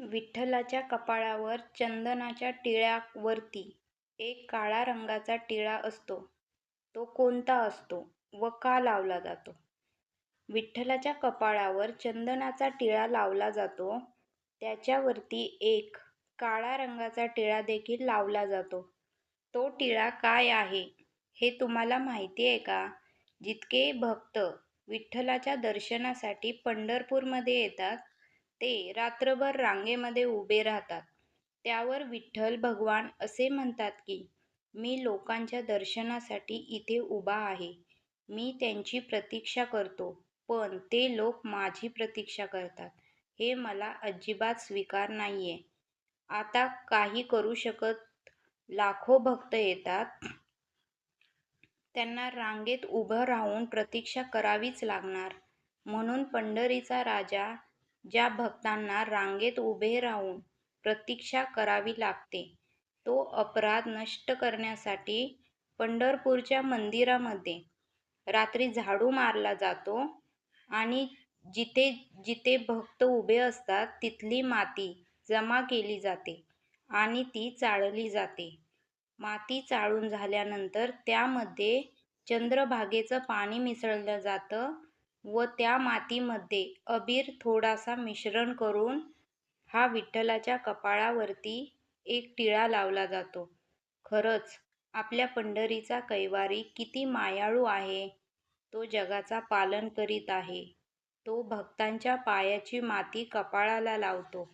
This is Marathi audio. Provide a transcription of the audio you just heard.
विठ्ठलाच्या कपाळावर चंदनाच्या टिळ्यावरती एक काळ्या रंगाचा टिळा असतो तो कोणता असतो व का लावला जातो? विठ्ठलाच्या कपाळावर चंदनाचा टिळा लावला जातो त्याच्यावरती एक काळ्या रंगाचा टिळा देखील लावला जातो. तो टिळा काय आहे हे तुम्हाला माहितीये का? जितके भक्त विठ्ठलाच्या दर्शनासाठी पंढरपूरमध्ये येतात ते रात्रभर रांगेमध्ये उभे राहतात. त्यावर विठ्ठल भगवान असे म्हणतात की, मी लोकांच्या दर्शनासाठी इथे उभा आहे. मी त्यांची प्रतीक्षा करतो पण ते लोक माझी प्रतीक्षा करतात हे मला अजिबात स्वीकार नाही आहे आता काही करू शकत लाखो भक्त येतात. त्यांना रांगेत उभं राहून प्रतीक्षा करावीच लागणार. म्हणून पंढरीचा राजा ज्या भक्तांना रांगेत उभे राहून प्रतीक्षा करावी लागते तो अपराध नष्ट करण्यासाठी पंढरपूरच्या मंदिरामध्ये रात्री झाडू मारला जातो आणि जिथे जिथे भक्त उभे असतात तिथली माती जमा केली जाते आणि ती चाळली जाते. माती चाळून झाल्यानंतर त्यामध्ये चंद्रभागेचं पाणी मिसळलं जातं व त्या मातीमध्ये अबीर थोडासा मिश्रण करून हा विठ्ठलाच्या कपाळावरती एक टिळा लावला जातो. खरंच आपल्या पंढरीचा कैवारी किती मायाळू आहे. तो जगाचा पालन करीत आहे. तो भक्तांच्या पायाची माती कपाळाला लावतो.